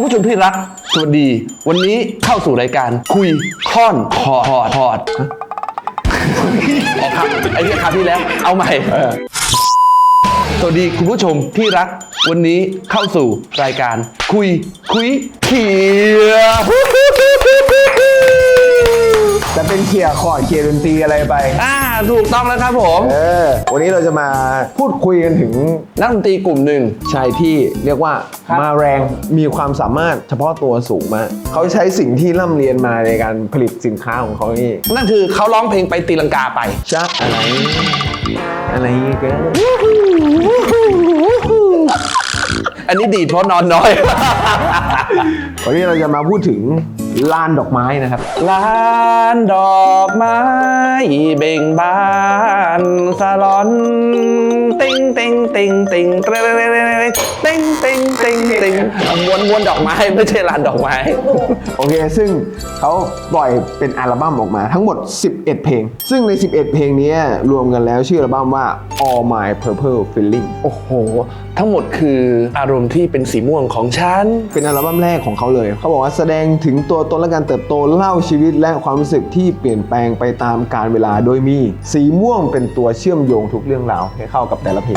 คุณผู้ชมที่รัก สวัสดี วันนี้เข้าสู่รายการคุยค่อนคอร์ดคอร์ดออกครับไอ้ที่คราวที่แล้ว เอาใหม่ สวัสดีคุณผู้ชมที่รัก วันนี้เข้าสู่รายการคุยคุยเขียว จะเป็นเคลียร์คอร์ดเคลียร์ดนตรีอะไรไป อ่าถูกต้องแล้วครับผม เออ วันนี้เราจะมาพูดคุยกันถึงนักดนตรีกลุ่มหนึ่งชายที่เรียกว่าครับ มาแรงมีความสามารถเฉพาะตัวสูงมาก เขาใช้สิ่งที่ร่ำเรียนมาในการผลิตสินค้าของเขานี่นั่นคือเขาร้องเพลงไปตีลังกาไป ชักอะไร อะไรกัน อันนี้ดีดเพราะนอนน้อย วันนี้เราจะมาพูดถึงลานดอกไม้นะครับลานดอกไม้ เบ่งบานสลอน ติงติงติงติงเตรติง ติงติงติงม้วนม้วนดอกไม้ไม่ใช่ลานดอกไม้ โอเค ซึ่งเขาปล่อยเป็นอัลบั้มออกมาทั้งหมด 11 เพลง ซึ่งใน 11 เพลงนี้รวมกันแล้วชื่ออัลบั้มว่า All My Purple Feeling โอ้โห ทั้งหมดคืออารมณ์ที่เป็นสีม่วงของฉัน เป็นอัลบั้มแรกของเขาเลย เขาบอกว่าแสดงถึงตัวตนและการเติบโตเล่าชีวิตและความรู้สึกที่เปลี่ยนแปลงไปตามกาลเวลาโดยมีสีม่วงเป็นตัวเชื่อมโยงทุกเรื่องราวให้เข้ากับแต่ละเพลง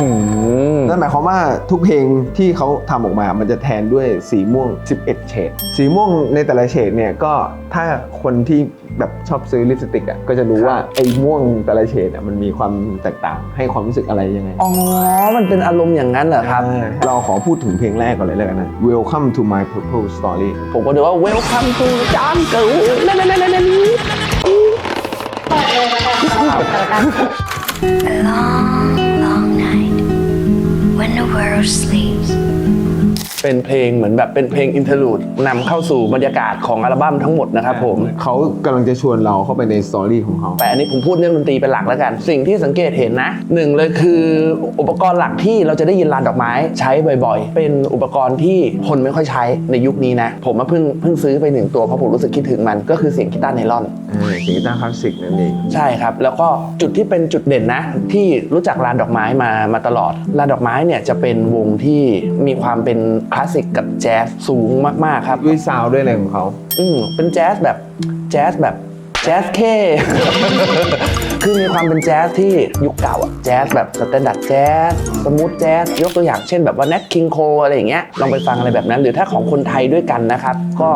นั่นหมายความว่าทุกเพลงที่เขาทำออกมา มันจะแทนด้วยสีม่วง 11 เฉด สีม่วงในแต่ละเฉดเนี่ยก็ถ้าคนที่แบบชอบซื้อลิปสติกอะก็จะรู้ว่าไอ้ม่วงแต่ละเฉดอะมันมีความแตกต่างให้ความรู้สึกอะไรยังไง อ๋อ มันเป็นอารมณ์อย่างนั้นเหรอครับอ่าเราขอพูดถึงเพลงแรกก่อนเลยแล้วกันนะ Welcome to my purple story ผมก็เดี๋ยวว่า welcome to jungle นั่นนั่นนั่นนั่น A long, long night when the world sleeps. เป็นเพลงเหมือนแบบเป็นเพลงอินเทอร์ลูดนำเข้าสู่บรรยากาศของอัลบั้มทั้งหมดนะครับผม เขากำลังจะชวนเราเข้าไปในสตอรี่ของเขา แต่อันนี้ผมพูดเรื่องดนตรีเป็นหลักแล้วกัน สิ่งที่สังเกตเห็นนะหนึ่งเลยคืออุปกรณ์หลักที่เราจะได้ยินลานดอกไม้ใช้บ่อยๆ เป็นอุปกรณ์ที่คนไม่ค่อยใช้ในยุคนี้นะ ผมมาเพิ่งเพิ่งซื้อไปหนึ่งตัวเพราะผมรู้สึกคิดถึงมันก็คือเสียงกีตาร์ไนลอนเออเสียงกีตาร์คลาสสิกนั่นเอง ใช่ครับ แล้วก็จุดที่เป็นจุดเด่นนะ ที่รู้จักลานดอกไม้มามาตลอดลานดอกไม้เนี่ยจะเป็นวงที่มีความเป็นคลาสสิกกับแจ๊สสูงมากๆครับ ด้วยซาวด์ด้วยอะไรของเขา อืมเป็นแจ๊สแบบแจ๊สแบบแจ๊สเค คือมีความเป็นแจ๊สที่ยุคเก่าอะแจ๊สแบบสแตนดาร์ดแจ๊สสมูทแจ๊สยกตัวอย่างเช่นแบบว่า Nat King Cole อะไรอย่างเงี้ยลองไปฟังอะไรแบบนั้น หรือถ้าของคนไทยด้วยกันนะครับ ก็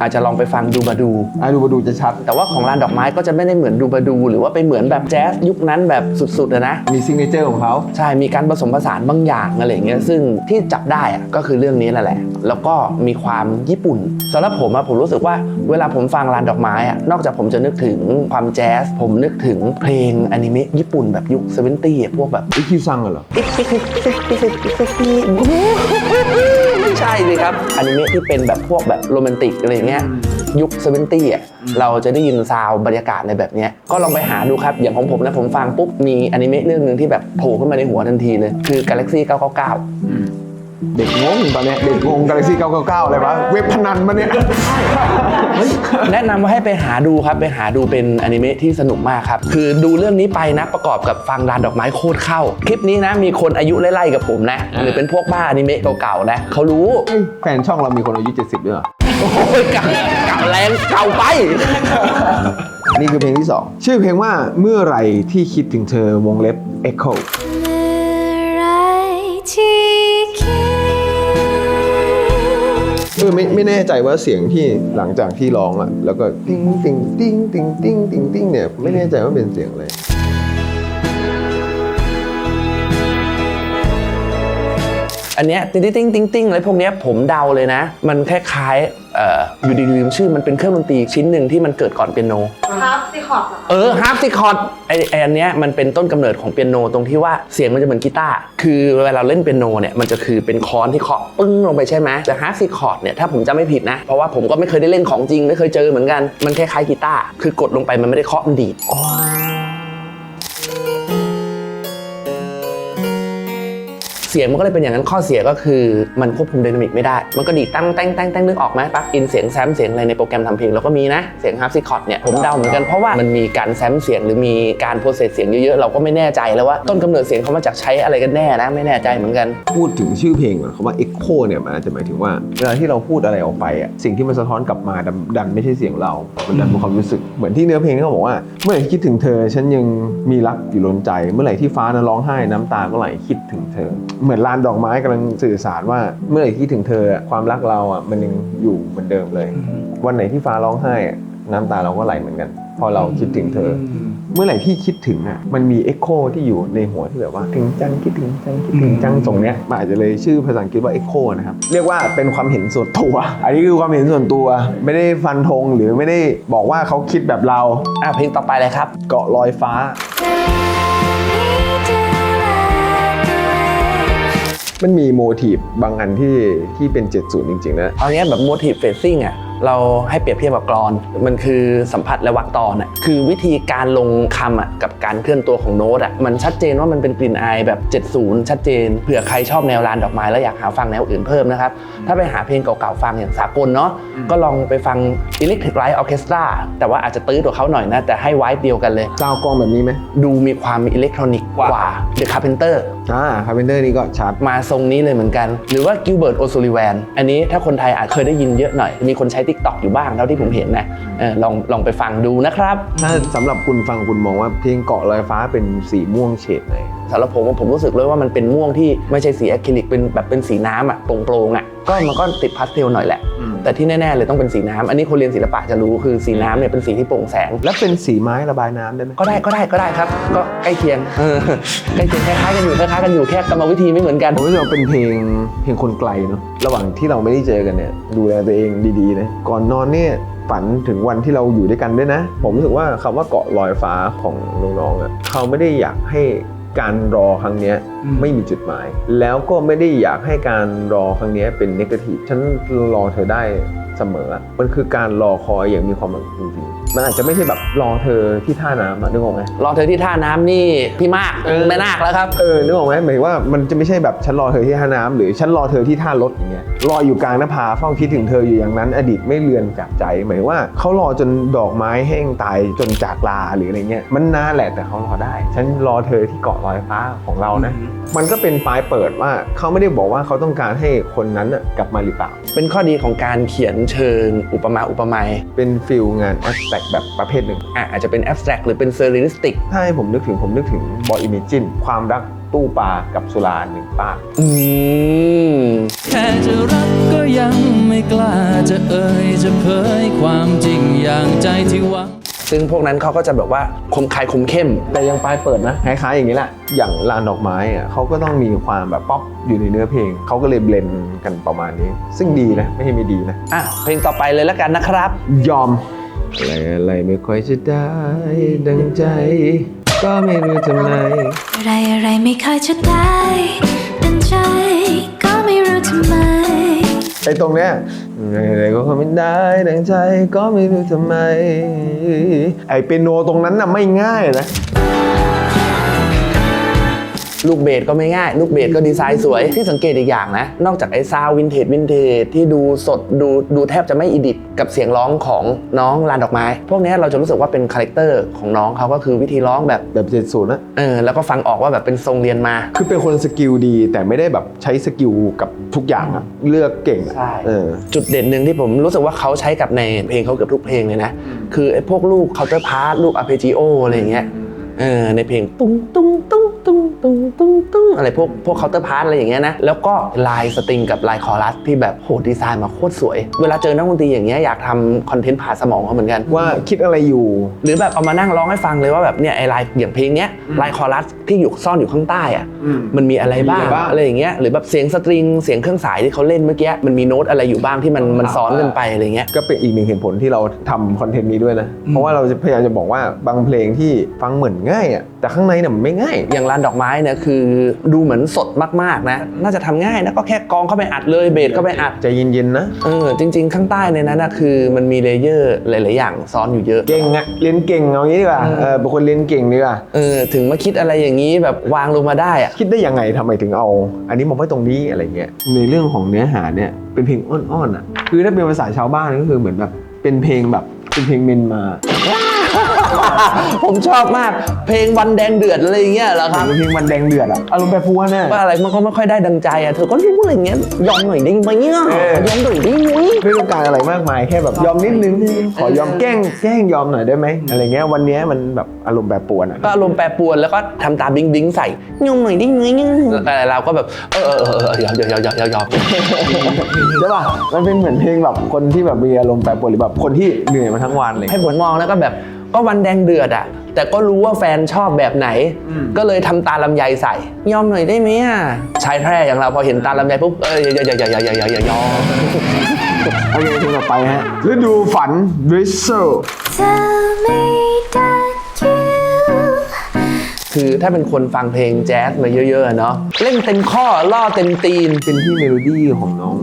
อาจจะลองไปฟังดูบาดู อะดูมาดูจะชัด แต่ว่าของลานดอกไม้ก็จะไม่ได้เหมือนดูบาดู หรือว่าไปเหมือนแบบแจ๊สยุคนั้นแบบสุดๆอะนะ มีซิงเกิลของเขา ใช่ มีการผสมผสานบางอย่างอะไรอย่างเงี้ย ซึ่งที่จับได้อะก็คือเรื่องนี้แหละแหละ แล้วก็มีความญี่ปุ่นสำหรับผมอะผมรู้สึกว่าเวลาผมฟังลานดอกไม้อะนอกจากผมจะนึกถึงความแจ๊ส ผมนึกถึงเพลงอนิเมะญี่ปุ่นแบบยุคเซเวนตี้พวกแบบอีคิวซังเหรอไม่ ใช่เลยครับอนิเมะที่เป็นแบบพวกแบบโรแมนติกอะไรอย่างเงี้ยยุคเซเวนตี้อะเราจะได้ยินซาวด์บรรยากาศในแบบเนี้ยก็ลองไปหาดูครับ อย่างของผมนะผมฟังปุ๊บมีอนิเมะเรื่องหนึ่งที่แบบโผล่ขึ้นมาในหัวทันทีเลย คือ Galaxy 999 เด็กงงตอนเนี้ยเด็กงงกาแล็กซี่999 อะไรวะ เว็บพนันมาเนี่ย แนะนำว่าให้ไปหาดูครับ ไปหาดูเป็นอนิเมะที่สนุกมากครับ คือดูเรื่องนี้ไปนะประกอบกับฟังลานดอกไม้โคตรเข้า คลิปนี้นะมีคนอายุไล่ๆกับผมนะ หรือเป็นพวกบ้าอนิเมะเก่าๆนะเขารู้เฮ้ยแฟนช่องเรามีคนอายุ 70ด้วยเหรอ โอ้ยเก่าเก่าแรงเก่าไป นี่คือเพลงที่ 2 ชื่อเพลงว่าเมื่อไหร่ที่คิดถึงเธอวงเล็บ Echo เออไม่ไม่แน่ใจว่าเสียงที่หลังจากที่ร้องอะแล้วก็ติ้งติ้งติ้งติ้งติ้งติ้งติ้งเนี่ยไม่แน่ใจว่าเป็นเสียงอะไรอันเนี้ยติ้งติ้งติ้งติ้งอะไรพวกเนี้ยผมเดาเลยนะ มันคล้ายๆ อ่ออยู่ดีๆลืมชื่อมันเป็นเครื่องดนตรีชิ้นหนึ่งที่มันเกิดก่อนเปียโนฮาร์ปซิคอร์ดเหรอคะเออฮาร์ปซิคอร์ดไอไออันเนี้ยมันเป็นต้นกำเนิดของเปียโนตรงที่ว่าเสียงมันจะเหมือนกีตาร์คือเวลาเราเล่นเปียโนเนี่ยมันจะคือเป็นคอนที่เคาะปึ้งลงไปใช่ไหมแต่ฮาร์ปซิคอร์ดเนี่ยถ้าผมจำไม่ผิดนะ เพราะว่าผมก็ไม่เคยได้เล่นของจริงไม่เคยเจอเหมือนกันมันคล้ายๆกีตาร์คือกดลงไปมันไม่ได้เคาะมันดีด เสียงมันก็เลยเป็นอย่างนั้นข้อเสียก็คือมันควบคุมไดนามิกไม่ได้ มันก็ดีตั้งแต้งแต้งแต้งนึกออกไหมปลั๊กอินเสียงแซมเสียงอะไรในโปรแกรมทำเพลงเราก็มีนะเสียงฮาร์ปซิคอร์ดเนี่ยผมเดาเหมือนกันเพราะว่ามันมีการแซมเสียงหรือมีการโปรเซสเสียงเยอะๆเราก็ไม่แน่ใจแล้วว่าต้นกำเนิดเสียงเขามาจากใช้อะไรกันแน่นะไม่แน่ใจเหมือนกัน พูดถึงชื่อเพลงก่อนคำว่า Echo เนี่ยมันอาจจะหมายถึงว่าเวลาที่เราพูดอะไรออกไปอะสิ่งที่มันสะท้อนกลับมาดันดันไม่ใช่เสียงเรามันดันเป็นความรู้สึกเหมือนที่เนื้อเพลงเขาบอกว่า เมื่อไหร่คิดถึงเธอฉันยังมีรักอยู่ล้นใจ เมื่อไหร่ที่ฟ้านั้นร้องไห้น้ำตาก็ไหลคิดถึงเธอเหมือนลานดอกไม้กำลังสื่อสารว่าเมื่อไหร่ที่คิดถึงเธออะความรักเราอะมันยังอยู่เหมือนเดิมเลย วันไหนที่ฟ้าร้องไห้อะน้ำตาเราก็ไหลเหมือนกัน พอเราคิดถึงเธอ เมื่อไหร่ที่คิดถึงอะมันมีเอ็กโคที่อยู่ในหัวที่แบบว่าถึงจังคิดถึงจังคิดถึงจังตรงเนี้ยมันอาจจะเลยชื่อภาษาอังกฤษว่าเอ็กโคนะครับ เรียกว่าเป็นความเห็นส่วนตัว อันนี้คือความเห็นส่วนตัว ไม่ได้ฟันธงหรือไม่ได้บอกว่าเขาคิดแบบเรา อะเพลงต่อไปเลยครับ เกาะลอยฟ้า มันมีโมทีฟบางอันที่ที่เป็น 70 จริงๆนะ เอาเนี้ยแบบโมทีฟเฟซซิ่งอะ เราให้เปรียบเทียบกับกรอน มันคือสัมผัสและวรรคตอนอะคือวิธีการลงคำอะกับการเคลื่อนตัวของโน้ตอะมันชัดเจนว่ามันเป็นกลิ่นอายแบบ 70 ชัดเจนเผื่อใครชอบแนวลานดอกไม้แล้วอยากหาฟังแนวอื่นเพิ่มนะครับถ้าไปหาเพลงเก่าๆฟังอย่างสากลเนาะก็ลองไปฟัง Electric Light Orchestra แต่ว่าอาจจะตื้อกว่าเขาหน่อยนะ แต่ให้ไวท์เดียวกันเลยซาวกลองแบบนี้ไหมดูมีความอิเล็กทรอนิกส์กว่า The Carpenter อ่าคาร์เพนเตอร์นี่ก็ชัดมาทรงนี้เลยเหมือนกัน หรือว่ากิลเบิร์ตโอ l ลิแวนอันนี้ถ้าคนไทยอาจเคยได้ยินเยอะหน่อยมีคนใช้ Tik t o k อยู่บ้างเท่าที่ผมเห็นนะเออลองลองไปฟังดูนะครับ ถ้าสำหรับคุณฟังคุณมองว่าเพลงเกาะลอยฟ้าเป็นสีม่วงเฉดไหนสำหรับผมผมรู้สึกเลยว่ามันเป็นม่วงที่ไม่ใช่สีอะคริลิกเป็นแบบเป็นสีน้ำอะโปร่งๆอะ ก็มันก็ติดพาสเทลหน่อยแหละแต่ที่แน่ ๆ เลยต้องเป็นสีน้ำอันนี้คนเรียนศิลปะจะรู้คือสีน้ำเนี่ยเป็นสีที่โปร่งแสง แล้วเป็นสีไม้ระบายน้ำได้ไหมก็ได้ก็ได้ก็ได้ครับ ก็ใกล้เคียงเออใกล้เคียงคล้ายๆกันอยู่คล้ายๆกันอยู่แค่กรรมวิธีไม่เหมือนกัน ผมรู้สึกว่าเป็นเพลงเพลงคนไกลเนาะระหว่างที่เราไม่ได้เจอกันเนี่ยดูแลตัวเองดีๆนะก่อนนอนเนี่ยฝันถึงวันที่เราอยู่ด้วยกันด้วยนะ ผมรู้สึกว่าคำว่าเกาะลอยฟ้าของน้องๆอะเขาไม่ได้อยากให้ การรอครั้งเนี้ยไม่มีจุดหมาย แล้วก็ไม่ได้อยากให้การรอครั้งเนี้ยเป็นนกาทีฟฉันรอเธอได้เสมออะมันคือการรอคอยอย่างมีความหวังจริงๆ มันอาจจะไม่ใช่แบบรอเธอที่ท่าน้ำอะนึกออกไหมรอเธอที่ท่าน้ำนี่พี่มากเออแม่นาคแล้วครับ เออนึกออกไหมหมายถึงว่ามันจะไม่ใช่แบบฉันรอเธอที่ท่าน้ำหรือฉันรอเธอที่ท่ารถอย่างเงี้ยรออยู่กลางหน้าผาเฝ้าคิดถึงเธออยู่อย่างนั้น อดีตไม่เลือนจากใจ หมายถึงว่าเขารอจนดอกไม้แห้งตายจนจากลาหรืออะไรเงี้ยมันนานแหละแต่เขารอได้ ฉันรอเธอที่เกาะลอยฟ้าของเรานะ มันก็เป็นปลายเปิดว่าเขาไม่ได้บอกว่าเขาต้องการให้คนนั้นน่ะกลับมาหรือเปล่า เป็นข้อดีของการเขียนเชิงอุปมาอุปไมยเป็นฟิลงานแอสแต็กแบบประเภทหนึ่ง อะอาจจะเป็น abstract หรือเป็น surrealistic ถ้าให้ผมนึกถึงผมนึกถึงบอยอิเมจินความรักตู้ปลากับสุราหนึ่งป้าอืมแค่จะรักก็ยังไม่กล้าจะเอ่ยจะเผยความจริงอย่างใจที่หวัง ซึ่งพวกนั้นเขาก็จะแบบว่าคมคายคมเข้ม แต่ยังปลายเปิดนะคล้ายๆอย่างนี้แหละ อย่างลานดอกไม้อะเขาก็ต้องมีความแบบป๊อปอยู่ในเนื้อเพลง เขาก็เลยเบลนด์กันประมาณนี้ ซึ่งดีนะ ไม่ใช่ไม่ดีนะ อะเพลงต่อไปเลยแล้วกันนะครับ ยอม อะไรอะไรไม่ค่อยจะได้ ดังใจ ก็ไม่รู้ทำไม อะไรอะไรไม่ค่อยจะได้ดังใจ อ้ตรงเนี้ยอะไรก็ไม่ได้ดังใจก็ไม่รู้ทำไม ไอ้เปียโนตรงนั้นน่ะไม่ง่ายนะ ลูกเบสก็ไม่ง่าย ลูกเบสก็ดีไซน์สวยที่สังเกตอีกอย่างนะ นอกจากไอ้ซาววินเทจวินเทจที่ดูสดดูดูแทบจะไม่อิดิทกับเสียงร้องของน้องลานดอกไม้ พวกเนี้ยเราจะรู้สึกว่าเป็นคาแรคเตอร์ของน้องเขาก็คือวิธีร้องแบบแบบเจ็ดศูนย์นะเออแล้วก็ฟังออกว่าแบบเป็นทรงเรียนมา คือเป็นคนสกิลดีแต่ไม่ได้แบบใช้สกิลกับทุกอย่างอะเลือกเก่งอะใช่ เออ จุดเด่นหนึ่งที่ผมรู้สึกว่าเขาใช้กับในเพลงเขาเกือบทุกเพลงเลยนะ คือไอ้พวกลูกเคาน์เตอร์พาร์ทลูกอาร์เพจิโออะไรอย่างเงี้ย เออในเพลงตุ้งตุ้งตุ้งตุ้งตุ้งตุ้งตุ้งอะไรพวกพวกเคาน์เตอร์พาร์ทอะไรอย่างเงี้ยนะแล้วก็ลายสตริงกับลายคอรัสที่แบบโหดีไซน์มาโคตรสวย เวลาเจอนักดนตรีอย่างเงี้ยอยากทำคอนเทนต์ผ่าสมองเขาเหมือนกันว่าคิดอะไรอยู่ หรือแบบเอามานั่งร้องให้ฟังเลยว่าแบบเนี่ยไอ้ลายอย่างเพลงเนี้ยลายคอรัสที่อยู่ซ่อนอยู่ข้างใต้อะอืมมันมีอะไรบ้างมีอะไรบ้างอะไรอย่างเงี้ยหรือแบบเสียงสตริงเสียงเครื่องสายที่เขาเล่นเมื่อกี้มันมีโน้ตอะไรอยู่บ้างที่มันมันซ้อนกันไปอะไรเงี้ยก็เป็นอีกหนึ่งเหตุผลที่เราทำคอนเทนต์นี้ด้วยนะเพราะว่าเราจะพยายามจะบอกว่าบางเพลงที่ฟังเหมือนง่ายอะแต่ข้างในเนี่ยมันไม่ง่าย อย่างลานดอกไม้เนี่ยคือดูเหมือนสดมากๆนะ น่าจะทำง่ายนะก็แค่กองเข้าไปอัดเลยเบสเข้าไปอัดใจเย็นๆนะเออจริง ๆ ข้างใต้ในนั้นนะคือมันมีเลเยอร์หลาย ๆ อย่างซ้อนอยู่เยอะเก่งอะเรียนเก่งเอางี้ดีกว่าเออเป็นคนเรียนเก่งดีกว่าเออถึงมาคิดอะไรอย่างนี้แบบวางลงมาได้อะคิดได้ยังไงทำไมถึงเอา อันนี้มาไว้ตรงนี้อะไรเงี้ยในเรื่องของเนื้อหาเนี่ยเป็นเพลงอ้อนๆอะคือถ้าเป็นภาษาชาวบ้านก็คือเหมือนแบบเป็นเพลงแบบเป็นเพลงเมนมา ผมชอบมากเพลงวันแดงเดือดอะไรอย่างเงี้ยเหรอครับเป็นเพลงมันแดงเดือดอะอารมณ์แบบพัวเนี่ยว่าอะไรมันก็ไม่ค่อยได้ดังใจอะเธอก็รู้อะไรอย่างเงี้ยยอมหน่อยได้ไหมเนี่ยเออยอมหน่อยได้ไหมไม่ต้องการอะไรมากมายแค่แบบยอมนิดนึงขอยอมแกล้งแกล้งยอมหน่อยได้ไหมอะไรเงี้ยวันเนี้ยมันแบบอารมณ์แบบปวนอะก็อารมณ์แปรปรวนแล้วก็ทำตาบิงบิงใส่ยอมหน่อยได้ไหมเนี่ยแต่เราก็แบบเออเออเออเออยอมยอมยอมยอมยอมใช่ป่ะมันเป็นเหมือนเพลงแบบคนที่แบบมีอารมณ์แปรปรวนหรือแบบคนที่เหนื่อยมาทั้งวันเลยให้ผมมองแล้วก็แบบ ก็วันแดงเดือดอะแต่ก็รู้ว่าแฟนชอบแบบไหน ก็เลยทำตาลำไยใส่ ยอมหน่อยได้ไหมอะชายแพร่อย่างเราพอเห็นตาลำไยปุ๊บเอออย่าอย่าอย่าอย่าอย่าอย่าอย่ายอมโอเคเพลงต่อไปฮะฤดูฝัน Drizzle Tell me that you คือถ้าเป็นคนฟังเพลงแจ๊สมาเยอะๆอะเนาะเล่นเต็มข้อล่อเต็มตีนเป็นที่เมโลดี้ของน้อง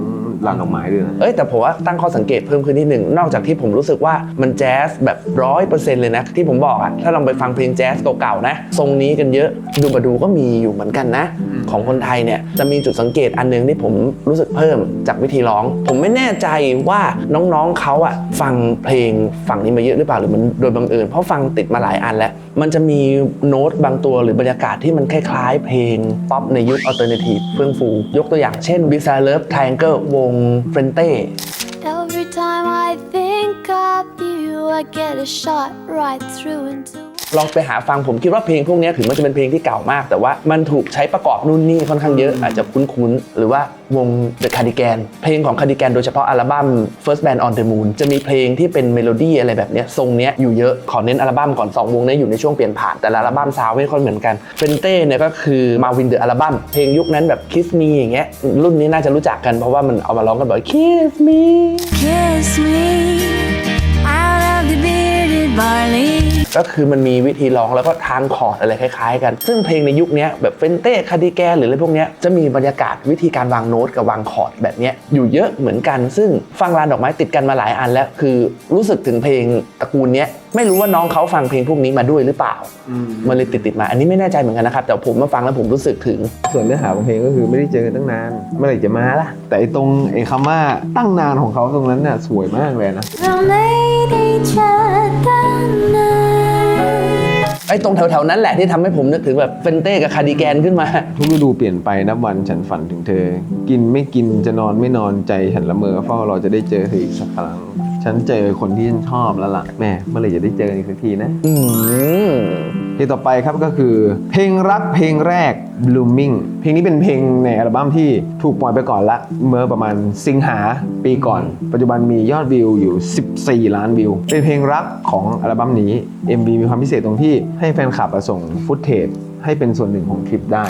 หลังดอกไม้ด้วยนะเอ้ยแต่ผมว่าตั้งข้อสังเกตเพิ่มขึ้นนิดหนึ่งนอกจากที่ผมรู้สึกว่ามันแจ๊สแบบร้อยเปอร์เซ็นต์เลยนะ ที่ผมบอกอะถ้าลองไปฟังเพลงแจ๊สเก่าๆนะ ทรงนี้กันเยอะดูมาดูก็มีอยู่เหมือนกันนะ ของคนไทยเนี่ยจะมีจุดสังเกตอันหนึงที่ผมรู้สึกเพิ่มจากวิธีร้อง ผมไม่แน่ใจว่าน้องๆเขาอะฟังเพลงฝั่งนี้มาเยอะหรือเปล่าหรือมันโดยบังเอิญเพราะฟังติดมาหลายอันแล้ว มันจะมีโน้ตบางตัวหรือบรรยากาศที่มันคล้ายๆ เพลงป๊อปในยุคอัลเทอร์เนทีฟเฟื่องฟู ยกตัวอย่างเช่น b i z a r Love Triangle วง f r e n t e Every time I think of you I get a shot right through into ลองไปหาฟังผมคิดว่าเพลงพวกนี้ถึงมันจะเป็นเพลงที่เก่ามาก แต่ว่ามันถูกใช้ประกอบนู่นนี่ค่อนข้างเยอะอาจจะคุ้นๆ หรือว่าวง The Cardigan เพลงของ Cardigan โดยเฉพาะอัลบั้ม First Band on the Moon จะมีเพลงที่เป็นเมโลดี้อะไรแบบเนี้ยทรงเนี้ยอยู่เยอะ ขอเน้นอัลบั้มก่อน 2 วงเนี้ยอยู่ในช่วงเปลี่ยนผ่าน แต่ละอัลบั้มซาวด์ไม่ค่อยเหมือนกันเฟนเต้เนี่ยก็คือมาวินเดอะอัลบั้มเพลงยุคนั้นแบบ Kiss Me อย่างเงี้ยรุ่นนี้น่าจะรู้จักกันเพราะว่ามันเอามาร้องกันบ่อย Kiss Me Kiss me out of the bearded barley ก็คือมันมีวิธีร้องแล้วก็ทางคอร์ดอะไรคล้ายๆ กัน ซึ่งเพลงในยุคเนี้ยแบบเฟนเต้คาร์ดิแกนหรืออะไรพวกเนี้ยจะมีบรรยากาศวิธีการวางโน้ตกับวางคอร์ดแบบเนี้ยอยู่เยอะเหมือนกัน ซึ่งฟังลานดอกไม้ติดกันมาหลายอันแล้ว คือรู้สึกถึงเพลงตระกูลเนี้ยไม่รู้ว่าน้องเขาฟังเพลงพวกนี้มาด้วยหรือเปล่า มันเลยติดๆมา อันนี้ไม่แน่ใจเหมือนกันนะครับ แต่ผมมาฟังแล้วผมรู้สึกถึง ส่วนเนื้อหาของเพลงก็คือไม่ได้เจอกันตั้งนาน เมื่อไหร่จะมาล่ะ แต่ไอ้ตรงไอ้คำว่าตั้งนานของเขาตรงนั้นน่ะสวยมากเลยนะเราไม่ได้เจอตั้งนาน ไอ้ตรงแถวๆนั้นแหละที่ทำให้ผมนึกถึงแบบเฟนเต้กับคาร์ดิแกนขึ้นมา ทุกฤดูเปลี่ยนไปนับวันฉันฝันถึงเธอ กินไม่กินจะนอนไม่นอนใจฉันละเมอเฝ้าเราจะได้เจอเธออีกสักครั้ง ฉันเจอคนที่ฉันชอบแล้วล่ะแม่เมื่อไหร่จะได้เจออีกสักทีนะอืมเพลงต่อไปครับก็คือ เพลงรักเพลงแรก Blooming เพลงนี้เป็นเพลงในอัลบั้มที่ถูกปล่อยไปก่อนละเมื่อประมาณสิงหาปีก่อน ปัจจุบันมียอดวิวอยู่ 14 ล้านวิว เป็นเพลงรักของอัลบั้มนี้ MV มีความพิเศษตรงที่ให้แฟนคลับอะส่งฟุตเทจให้เป็นส่วนหนึ่งของคลิปได้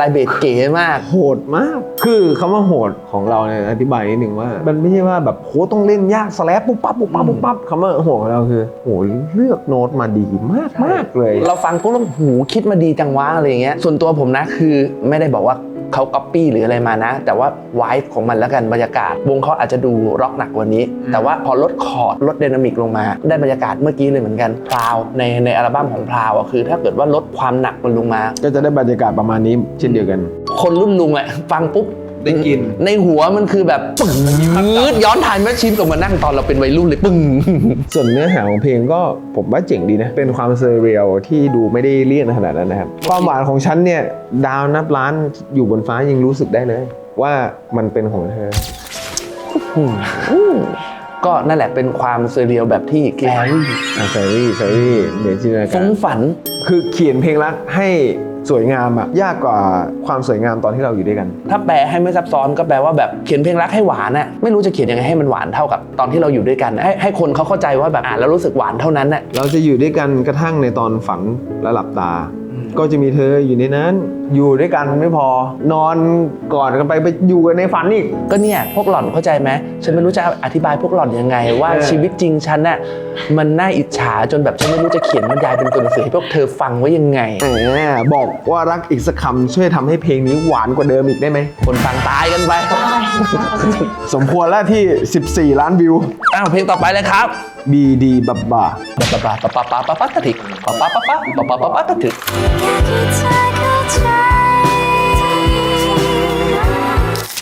ลายเบสเก๋มาก โหดมาก คือคำว่าโหดของเราเนี่ยอธิบายนิดหนึ่งว่า มันไม่ใช่ว่าแบบโหต้องเล่นยากสแลปปุ๊บปั๊บปุ๊บปั๊บปุ๊บปั๊บคำว่าโหดของเราคือโหเลือกโน้ตมาดีมากมากเลย เราฟังปุ๊บแล้วหูคิดมาดีจังวะอะไรอย่างเงี้ยส่วนตัวผมนะคือไม่ได้บอกว่า เขาก๊อปปี้หรืออะไรมานะ แต่ว่าวายของมันแล้วกันบรรยากาศ วงเขาอาจจะดูร็อกหนักกว่านี้ แต่ว่าพอลดคอร์ดลดไดนามิกลงมา ได้บรรยากาศเมื่อกี้เลยเหมือนกันพราวในในอัลบั้มของพราวอะคือ ถ้าเกิดว่าลดความหนักมันลงมา ก็จะได้บรรยากาศประมาณนี้เช่นเดียวกัน คนรุ่นลุงอะฟังปุ๊บ ได้กิน ในหัวมันคือแบบปึ้งยืดย้อนถ่ายแมชชีนกลับมานั่งตอนเราเป็นวัยรุ่นเลยปึ้ง ส่วนเนื้อหาของเพลงก็ผมว่าเจ๋งดีนะ เป็นความเซเรียลที่ดูไม่ได้เลี่ยนขนาดนั้นนะครับ ความหวานของฉันเนี่ย ดาวนับล้านอยู่บนฟ้ายังรู้สึกได้เลย ว่ามันเป็นของเธอ ก็นั่นแหละเป็นความเซเรียลแบบที่แกรี่อะแฟรี่แฟรี่เหนือจินตนาฟุ้การงฝัน คือเขียนเพลงรักให้สวยงามอะยากกว่าความสวยงามตอนที่เราอยู่ด้วยกัน ถ้าแปลให้ไม่ซับซ้อนก็แปลว่าแบบเขียนเพลงรักให้หวานน่ะไม่รู้จะเขียนยังไงให้มันหวานเท่ากับตอนที่เราอยู่ด้วยกัน ให้ให้คนเขาเข้าใจว่าแบบอ่านแล้วรู้สึกหวานเท่านั้นน่ะเราจะอยู่ด้วยกันกระทั่งในตอนฝันและหลับตา ก็จะมีเธออยู่ในนั้น อยู่ด้วยกันไม่พอนอนก่อนกันไปไปอยู่กันในฝันอีก ก็เนี่ยพวกหล่อนเข้าใจไหมฉันไม่รู้จะอธิบายพวกหล่อนยังไง ว่าเออ ชีวิตจริงฉันน่ะมันน่าอิจฉาจนแบบฉันไม่รู้จะเขียนบรรยายเป็นตัวหนังสือให้พวกเธอฟังว่ายังไง แหมบอกว่ารักอีกสักคำช่วยทำให้เพลงนี้หวานกว่าเดิมอีกได้ไหม คนฟังตายกันไปสมควรแล้วที่ 14 ล้านวิว อ้าวเพลงต่อไปเลยครับ บีดีบับบ่าปะปะปะปะปะปะปะปะตะถิกปะปะปะปะปะปะปะปะตะถิกแค่ที่เธอ เข้าใจ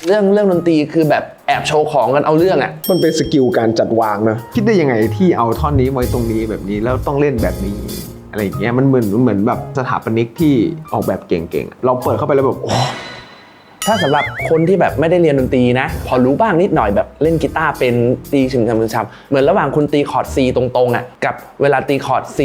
เรื่องเรื่องดนตรีคือแบบแอบโชว์ของกันเอาเรื่องอะ มันเป็นสกิลการจัดวางนะคิดได้ยังไงที่เอาท่อนนี้ไว้ตรงนี้แบบนี้แล้วต้องเล่นแบบนี้อะไรอย่างเงี้ยมันเหมือนเหมือนแบบสถาปนิกที่ออกแบบเก่งๆอะเราเปิดเข้าไปแล้วแบบโอ้ถ้าสำหรับคนที่แบบไม่ได้เรียนดนตรีนะ พอรู้บ้างนิดหน่อยแบบเล่นกีตาร์เป็นตีชิมชำชิมชำเหมือนระหว่างคุณตีคอร์ด C ตรงๆอะกับเวลาตีคอร์ด C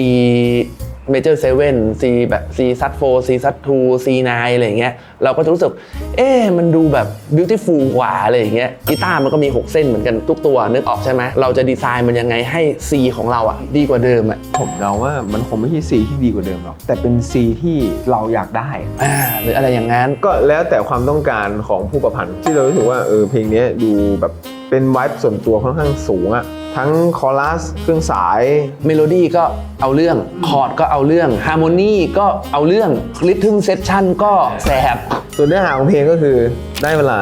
major 7 C แบบ C sub 4 C sub 2 C 9อะไรอย่างเงี้ยเราก็จะรู้สึก เอ๊ะมันดูแบบ beautiful กว่าอะไรอย่างเงี้ยกีตาร์มันก็มี 6 เส้นเหมือนกันทุกตัวนึกออกใช่ไหมเราจะดีไซน์มันยังไงให้ C ของเราอะดีกว่าเดิมอะผมเดาว่ามันคงไม่ใช่ซีที่ดีกว่าเดิมหรอกแต่เป็นซีที่เราอยากได้อ่าหรืออะไรอย่างนั้นก็แล้วแต่ความต้องการของผู้ประพันธ์ที่เรารู้สึกว่าเออเพลงเนี้ยดูแบบเป็นไวท์ส่วนตัวค่อนข้างสูงอะ ทั้งคอรัสเครื่องสายเมโลดี้ก็เอาเรื่องคอร์ดก็เอาเรื่องฮาร์โมนีก็เอาเรื่องริทึมเซสชั่นก็แสบส่วนเนื้อหาของเพลงก็คือได้เวลา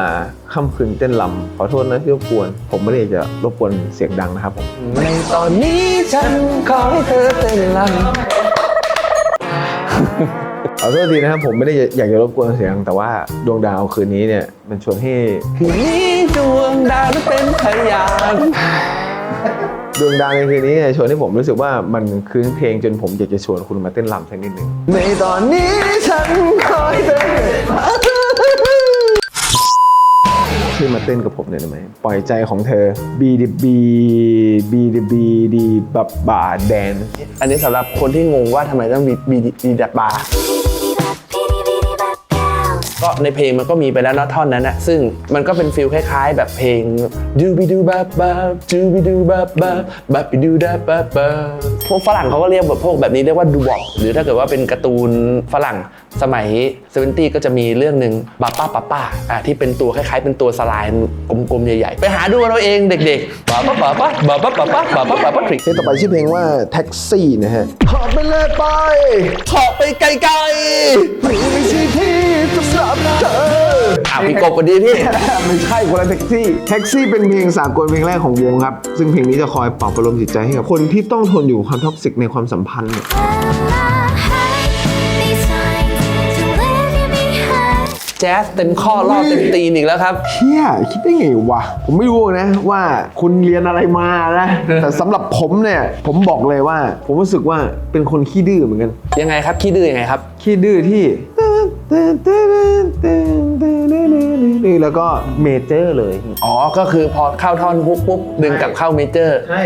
ค่ำคืนเต้นลำขอโทษนะที่รบกวน ผมไม่ได้อยากจะรบกวนเสียงดังนะครับผมในตอนนี้ฉันขอให้เธอเต้นลขอโทษทีนะครับผมไม่ได้อยากจะรบกวนเสียง แต่ว่าดวงดาวคืนนี้เนี่ย มันชวนให้ำคืนนี้ดวงดาวนั้นเป็นพยาน ดวงดาวในคืนนี้เนี่ยชวนให้ผมรู้สึกว่ามันคืนเพลงจนผมอยากจะชวนคุณมาเต้นรำสักนิดหนึ่งในตอนนี้ฉันคอยเธอช่วยมาเต้นกับผมหน่อยได้ไหมปล่อยใจของเธอ B D B B D B D บับบาแดน อันนี้สำหรับคนที่งงว่าทำไมต้องมีบีดีดับบาร์ ก็ในเพลงมันก็มีไปแล้วเนอะท่อนนั้นนะซึ่งมันก็เป็นฟิลคล้ายๆ แบบเพลงดูบิดูบับบับดูบิดูบับบับบับบิดูดับบับบับพวกฝรั่งเขาก็เรียกแบบพวกแบบนี้เรียกว่าดูบอกหรือถ้าเกิดว่าเป็นการ์ตูนฝรั่ง สมัยเซเวนตี้ก็จะมีเรื่องหนึ่งบับป้าป้าป้าอะที่เป็นตัวคล้ายๆ เป็นตัวสไลม์กลมๆ ใหญ่ๆ ไปหาดูกันเราเองเด็กๆบับป้าป้าป้าบับป้าป้าป้าบับป้าป้าป้าทริกเพลงต่อไปชื่อเพลงว่าแท็กซี่นะฮะขอไปเลยไปถอไปไกลๆไม่ใช่ที่สำหรับเธออ้าวพี่กบสวัสดีพี่ ไม่ใช่คนละแท็กซี่ แท็กซี่เป็นเพลงสากลเพลงแรกของวงครับ ซึ่งเพลงนี้จะคอยปลอบประโลมจิตใจให้กับคนที่ต้องทนอยู่กับความท็อกซิกในความสัมพันธ์เนี่ย แจ๊สเต็มข้อล่อเต็มตีนอีกแล้วครับเชี่ยคิดได้ไงวะ ผมไม่รู้นะว่าคุณเรียนอะไรมานะ แต่สำหรับผมเนี่ย ผมบอกเลยว่า ผมรู้สึกว่าเป็นคนขี้ดื้อเหมือนกัน ยังไงครับขี้ดื้อยังไงครับ ขี้ดื้อที่แล้วก็เมเจอร์เลย อ๋อ ก็คือพอเข้าท่อนปุ๊บปุ๊บดึงกลับเข้าเมเจอร์ ใช่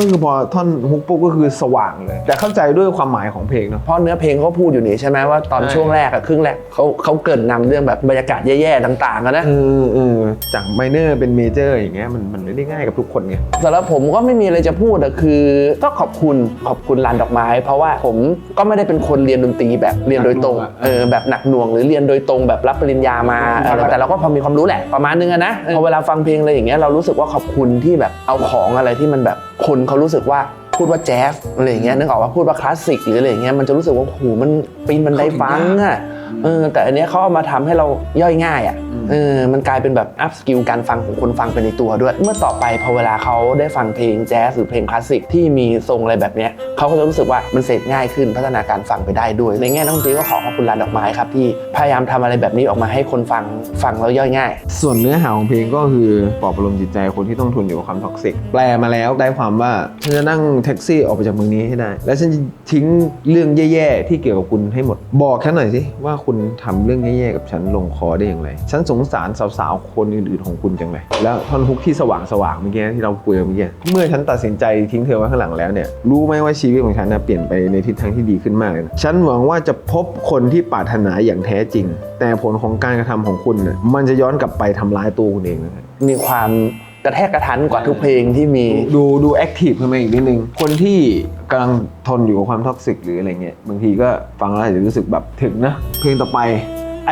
ก็คือพอท่อนฮุกปุ๊บก็คือสว่างเลย แต่เข้าใจด้วยความหมายของเพลงเนาะเพราะเนื้อเพลงเขาพูดอยู่นี่ใช่ไหมว่าตอนใช่ช่วงแรกอะครึ่งแรกเขาเขาเกรินนำเรื่องแบบบรรยากาศแย่ๆต่างๆกันนะเออเออจากไมเนอร์เป็นเมเจอร์อย่างเงี้ยมันมันไม่ได้ง่ายกับทุกคนไงสำหรับผมก็ไม่มีอะไรจะพูดอะคือ ก็ขอบคุณขอบคุณลานดอกไม้ เพราะว่าผมก็ไม่ได้เป็นคนเรียนดนตรีแบบเรียนโดยตรงหนักหน่วงอะเออแบบหนักหน่วงหรือเรียนโดยตรงแบบรับปริญญามาเออแต่เราก็พอมีความรู้แหละประมาณนึงอะนะพอเวลาฟังเพลงอะไรอย่างเงี้ยเรารู้สึกว่าขอบคุณที่แบบเอาของอะไรที่มันแบบ คนเขารู้สึกว่าพูดว่าแจ๊สอะไรอย่างเงี้ยนึกออกว่าพูดว่าคลาสสิกหรืออะไรอย่างเงี้ยมันจะรู้สึกว่าโอ้โหมันปีนบันไดฟังอะ เออแต่อันเนี้ยเขาเอามาทำให้เราย่อยง่ายอะเออมันกลายเป็นแบบอัพสกิลการฟังของคนฟังไปในตัวด้วย เมื่อต่อไปพอเวลาเขาได้ฟังเพลงแจ๊สหรือเพลงคลาสสิกที่มีทรงอะไรแบบเนี้ยเขาก็จะรู้สึกว่ามันเสพง่ายขึ้นพัฒนาการฟังไปได้ด้วย ในแง่นักดนตรีก็ขอขอบคุณลานดอกไม้ครับที่พยายามทำอะไรแบบนี้ออกมาให้คนฟังฟังแล้วย่อยง่าย ส่วนเนื้อหาของเพลงก็คือปลอบประโลมจิตใจคนที่ต้องทนอยู่กับความท็อกซิกแปลมาแล้วได้ความว่าฉันจะนั่งแท็กซี่ออกไปจากเมืองนี้ให้ได้ และฉันจะทิ้งเรื่องแย่ๆที่เกี่ยวกับคุณให้หมด บอกฉันหน่อยสิว่าคุณทำเรื่องแย่ๆกับฉันลงคอได้อย่างไร ฉันสงสารสาวๆคนอื่นๆของคุณจังเลยแล้วท่อนฮุกที่สว่างๆเมื่อกี้ที่เราคุยกันเมื่อกี้เมื่อฉันตัดสินใจทิ้งเธอไว้ข้างหลังแล้วเนี่ยรู้ไหมว่าชีวิตของฉันนะเปลี่ยนไปในทิศทางที่ดีขึ้นมากเลยนะฉันหวังว่าจะพบคนที่ปรารถนาอย่างแท้จริง แต่ผลของการกระทำของคุณเนี่ยมันจะย้อนกลับไปทำร้ายตัวคุณเองนะมีความ กระแทกกระทันกว่าทุกเพลงที่มี ดูดูแอคทีฟขึ้นมาอีกนิดนึง คนที่กำลังทนอยู่กับความท็อกซิกหรืออะไรเงี้ยบางทีก็ฟังแล้วอาจจะรู้สึกแบบถึงนะ เพลงต่อไป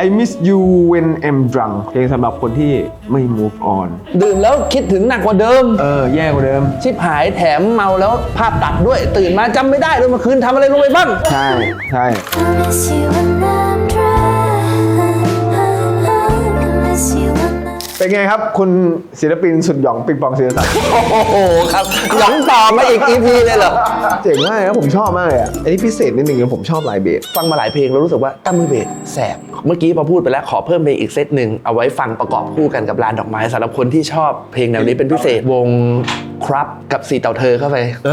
I miss you when I'm drunk เพลงสำหรับคนที่ไม่ move on ดื่มแล้วคิดถึงหนักกว่าเดิม เออ แย่กว่าเดิม ชิบหายแถมเมาแล้วภาพตัดด้วย ตื่นมาจำไม่ได้เลยเมื่อคืนทำอะไรลงไปบ้าง ใช่ ใช่ I miss you when I'm เป็นไงครับ คุณศิลปินสุดหยองปิงปองศิลศักดิ์โอ้โหครับหยองต่อมาอีก EP เลยเหรอ เจ๋งมากนะผมชอบมากเลยอะอันนี้พิเศษนิดนึงนะผมชอบลายเบส ฟังมาหลายเพลงแล้วรู้สึกว่าตั้มมือเบสแสบ เมื่อกี้พอพูดไปแล้วขอเพิ่มเพลงอีกเซตหนึ่งเอาไว้ฟังประกอบคู่กันกับลานดอกไม้สำหรับคนที่ชอบเพลงแนวนี้เป็นพิเศษวงครับกับสีเต่าเธอเข้าไป เอ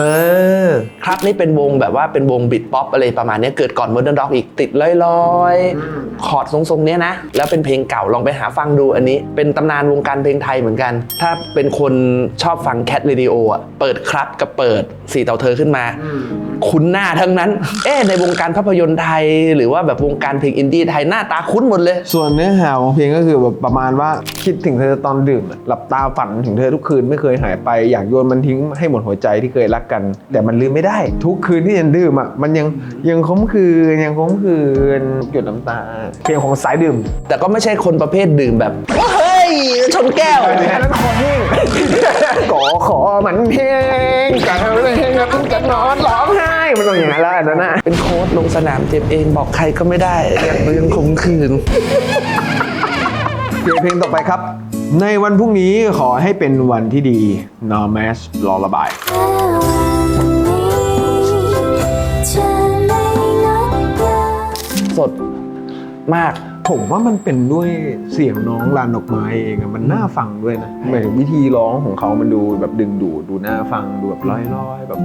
อ ครับนี่เป็นวงแบบว่าเป็นวงบิดป๊อปอะไรประมาณเนี้ยเกิดก่อน Modern Dog อีกติดลอยๆคอร์ดทรงๆเนี้ยนะแล้วเป็นเพลงเก่าลองไปหาฟังดูอันนี้เป็นตำนานวงการเพลงไทยเหมือนกัน ถ้าเป็นคนชอบฟังแคทเรดิโออะ เปิดครับกับเปิดสีเต่าเธอขึ้นมา คุ้นหน้าทั้งนั้น เอ๊ะในวงการภาพยนตร์ไทย หรือว่าแบบวงการเพลงอินดี้ไทยหน้าตาคุ้นหมดเลย ส่วนเนื้อหาของเพลงก็คือแบบประมาณว่าคิดถึงเธอตอนดื่มอะหลับตาฝันถึงเธอทุกคืนไม่เคยหายไปอยากโยนมันทิ้งให้หมดหัวใจที่เคยรักกัน แต่มันลืมไม่ได้ ทุกคืนที่ฉันดื่มอะมันยังยังคมคืนยังคมคืนหยดน้ำตาเพลงของสายดื่ม แต่ก็ไม่ใช่คนประเภทดื่มแบบเฮ้ ยชนแก้วอันนั้นคอแห้งขอขอมันแห้งกันเลยงั้นจะนอนร้องไห้มันต้องอย่างนั้นแล้วอันนั้นนะเป็นโค้ดลงสนามเจ็บเองบอกใครก็ไม่ได้ยังยังคงคืนเพลงเพลงต่อไปครับ ในวันพรุ่งนี้ขอให้เป็นวันที่ดีนอร์แมสรอระบายสดมาก ผมว่ามันเป็นด้วยเสียงน้องลานดอกไม้เองอะมันน่าฟังด้วยนะหมายถึงวิธีร้องของเขามันดูแบบดึงดูดดูน่าฟังดูแบบล้อยๆแบบ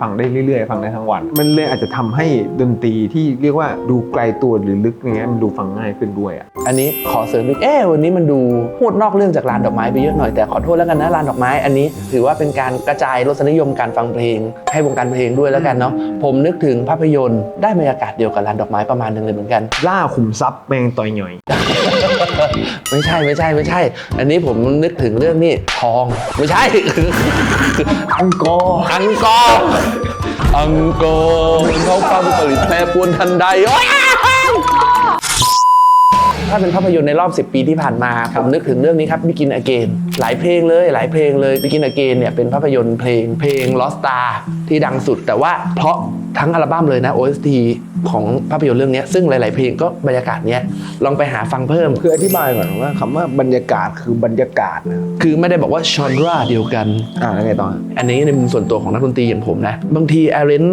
ฟังได้เรื่อยๆ ฟังได้ทั้งวัน มันเลยอาจจะทำให้ดนตรีที่เรียกว่าดูไกลตัวหรือลึกอย่างเงี้ยมันดูฟังง่ายขึ้นด้วยอะอันนี้ขอเสริมอีกเอ๊ะวันนี้มันดูพูดนอกเรื่องจากลานดอกไม้ไปเยอะหน่อยแต่ขอโทษแล้วกันนะลานดอกไม้ อันนี้ถือว่าเป็นการกระจายรสนิยมการฟังเพลง ให้วงการเพลงด้วยแล้วกันเนาะผมนึกถึงภาพยนตร์ได้บรรยากาศเดียวกับลานดอกไม้ประมาณหนึงเลยเหมือนกัน ล่าขุมทรัพย์แมงต่อยหน่อยไม่ใช่ไม่ใช่ไม่ใช่ อันนี้ผมนึกถึงเรื่องนี่ทอง ไม่ใช่อังกอร์อังกอร์อังกอร์เขาความผลิตแปรปรวนทันใดว้าว ถ้าเป็นภาพยนตร์ในรอบ 10 ปีที่ผ่านมา ผมนึกถึงเรื่องนี้ครับ Begin Again หลายเพลงเลย หลายเพลงเลย Begin Again เนี่ยเป็นภาพยนตร์เพลงเพลง Lost Star ที่ดังสุด แต่ว่าเพราะทั้งอัลบั้มเลยนะ OST ของภาพยนตร์เรื่องเนี้ยซึ่งหลาย ๆ เพลงก็บรรยากาศเนี้ยลองไปหาฟังเพิ่ม คืออธิบายก่อนว่าคำว่าบรรยากาศคือบรรยากาศนะคือไม่ได้บอกว่าชอนราเดียวกันอ่าแล้วไงต่ออันนี้ในมุมส่วนตัวของนักดนตรีอย่างผมนะ บางทีอาเรน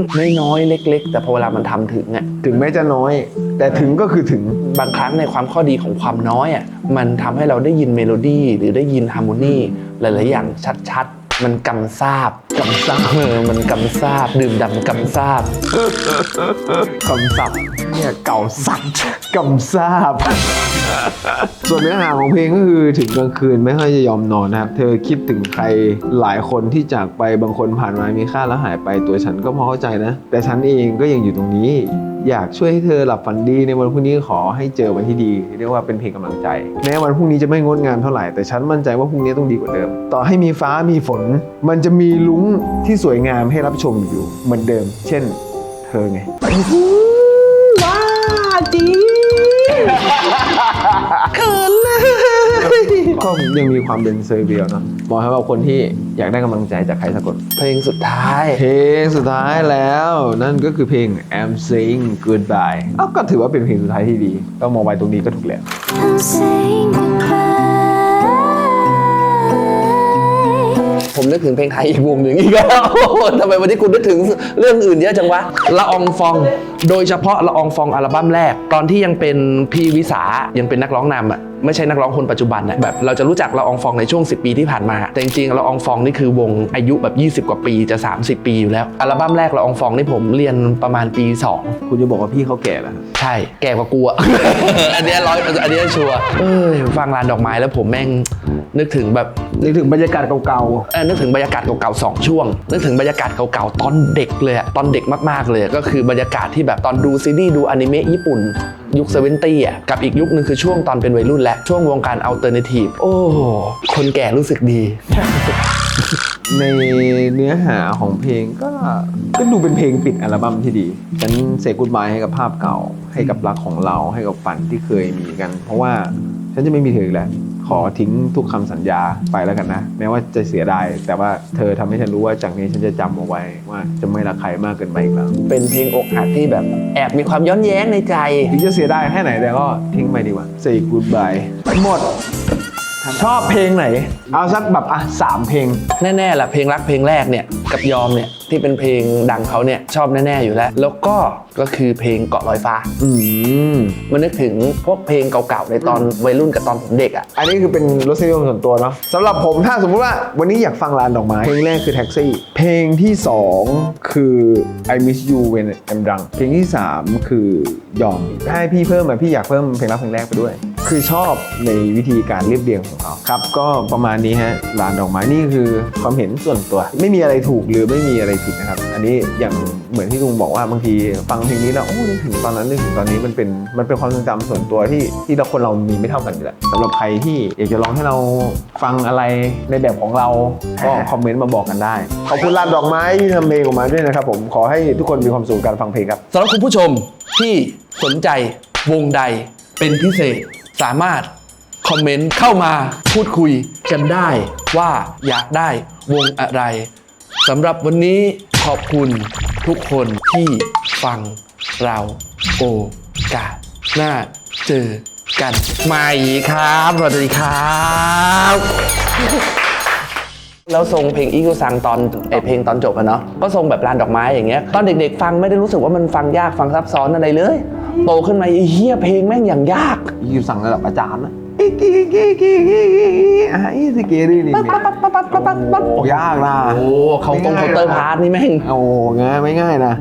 น้อย ๆ เล็ก ๆ แต่พอเวลามันทำถึงอะถึงแม้จะน้อย แต่ถึงก็คือถึงบางครั้งในความข้อดีของความน้อยอะมันทำให้เราได้ยินเมโลดี้หรือได้ยินฮาร์โมนีหลาย ๆ อย่างชัด ๆ มันกำซาบ กำซาบเออมันกำซาบดื่มด่ำกำซาบคำศัพท์เนี่ยเก่าสัตว์กำซาบ ส่วนเนื้อหาของเพลงก็คือถึงกลางคืนไม่ค่อยจะยอมนอนนะครับ เธอคิดถึงใครหลายคนที่จากไปบางคนผ่านมามีค่าแล้วหายไปตัวฉันก็พอเข้าใจนะ แต่ฉันเองก็ยังอยู่ตรงนี้ อยากช่วยให้เธอหลับฝันดีในวันพรุ่งนี้ขอให้เจอวันที่ดีเรียกว่าเป็นเพลงกำลังใจ แม้วันพรุ่งนี้จะไม่งดงามเท่าไหร่แต่ฉันมั่นใจว่าพรุ่งนี้ต้องดีกว่าเดิม ต่อให้มีฟ้ามีฝน มันจะมีลุ้งที่สวยงามให้รับชมอยู่เหมือนเดิม เช่น เธอไง ว้าจีเขินเลยก็ยังมีความเป็นเซอร์เบียเนาะเหมาะสำหรับคนที่อยากได้กำลังใจจากใครสักคน เพลงสุดท้าย เพลงสุดท้ายแล้ว นั่นก็คือเพลง I'm saying goodbye อ้าวก็ถือว่าเป็นเพลงสุดท้ายที่ดี ก็มองไปตรงนี้ก็ถูกแล้ว I'm saying goodbye. ผมนึกถึงเพลงไทยอีกวงหนึ่งอีกแล้วทำไมวันนี้คุณนึกถึงเรื่องอื่นเยอะจังวะละอองฟอง โดยเฉพาะละอองฟองอัลบั้มแรก ตอนที่ยังเป็นพี่วิสายังเป็นนักร้องนำอะ ไม่ใช่นักร้องคนปัจจุบันน่ะแบบเราจะรู้จักละอองฟองในช่วง 10 ปีที่ผ่านมา แต่จริงๆละอองฟองนี่คือวงอายุแบบ 20 กว่าปีจะ 30 ปีอยู่แล้วอัลบั้มแรกละอองฟองนี่ผมเรียนประมาณปี 2 คุณจะบอกว่าพี่เขาแก่แล้วใช่แก่กว่ากูอะอันเนี้ยร้อยอันเนี้ยชัวร์เอ้ยฟังลานดอกไม้แล้วผมแม่งนึกถึงแบบนึกถึงบรรยากาศเก่าเออนึกถึงบรรยากาศเก่าๆสองช่วง นึกถึงบรรยากาศเก่าๆตอนเด็กเลยอะตอนเด็กมากๆเลยอะก็คือบรรยากาศที่แบบตอนดูซีรีส์ดูอนิเมะญี่ปุ่น ยุคเซเวนตี้อะกับอีกยุคหนึ่งคือช่วงตอนเป็นวัยรุ่นและช่วงวงการอัลเทอร์เนทีฟโอ้คนแก่รู้สึกดี ในเนื้อหาของเพลงก็ก็ดูเป็นเพลงปิดอัลบั้มที่ดีฉันเซกุดบายให้กับภาพเก่า ให้กับรักของเราให้กับฝันที่เคยมีกัน เพราะว่าฉันจะไม่มีเธออีกแล้ว ขอทิ้งทุกคำสัญญาไปแล้วกันนะ แม้ว่าจะเสียดายแต่ว่าเธอทำให้ฉันรู้ว่าจากนี้ฉันจะจำเอาไว้ว่าจะไม่รักใครมากเกินไปอีกแล้วเป็นเพลงอกหักที่แบบแอบมีความย้อนแย้งในใจ ถึงจะเสียดายแค่ไหนแต่ก็ทิ้งไปดีกว่า Say goodbye หมด ชอบเพลงไหน เอาสักแบบอะสามเพลง แน่ๆล่ะเพลงรักเพลงแรกเนี่ยกับยอมเนี่ยที่เป็นเพลงดังเขาเนี่ยชอบแน่ๆอยู่แล้ว แล้วก็ก็คือเพลงเกาะลอยฟ้า อืมมันนึกถึงพวกเพลงเก่าๆในตอนวัยรุ่นกับตอนผมเด็กอะอันนี้คือเป็นรสนิยมส่วนตัวเนาะสำหรับผมถ้าสมมุติว่าวันนี้อยากฟังลานดอกไม้เพลงแรกคือแท็กซี่ เพลงที่ 2 คือ I Miss You When I'm Drunk เพลงที่ 3 คือยอมถ้าให้พี่เพิ่มมาพี่อยากเพิ่มเพลงรักเพลงแรกไปด้วย คือชอบในวิธีการเรียบเรียงของเขาครับ ก็ประมาณนี้ฮะลานดอกไม้นี่คือความเห็นส่วนตัว ไม่มีอะไรถูกหรือไม่มีอะไรผิดนะครับ อันนี้อย่างเหมือนที่ลุงบอกว่าบางทีฟังเพลงนี้แล้วโอ้นึกถึงตอนนั้นนึกถึงตอนนี้มันเป็นมันเป็นความทรงจำส่วนตัวที่ที่เราคนเรามีไม่เท่ากันอยู่แล้วสำหรับใครที่อยากจะลองให้เราฟังอะไรในแบบของเราก็คอมเมนต์มาบอกกันได้ขอบคุณลานดอกไม้ที่ทำเพลงออกมาด้วยนะครับผมขอให้ทุกคนมีความสุขกับการฟังเพลงครับสำหรับคุณผู้ชมที่สนใจวงใดเป็นพิเศษ สามารถคอมเมนต์เข้ามาพูดคุยกันได้ว่าอยากได้วงอะไรสำหรับวันนี้ขอบคุณทุกคนที่ฟังเราโอกาสหน้าเจอกันใหม่ครับสวัสดีครับแล้วทรงเพลงอีกูซังตอนไอเพลงตอนจบอะเนาะก็ทรงแบบลานดอกไม้อย่างเงี้ยตอนเด็กๆ ฟังไม่ได้รู้สึกว่ามันฟังยากฟังซับซ้อนอะไรเลย โตขึ้นมาไอ้เฮียเพลงแม่งอย่างยากอยู่สั่งระดับอาจารย์นะอีกีกีกีกีกีอะอีสเกรี่นี่ปั๊บปั๊บปั๊บปั๊บปั๊บปั๊บปั๊บโอ้ยากนะโอ้เขาตรงเคาน์เตอร์พาร์ทนี่แม่ง โอ้ง่ายไม่ง่ายนะ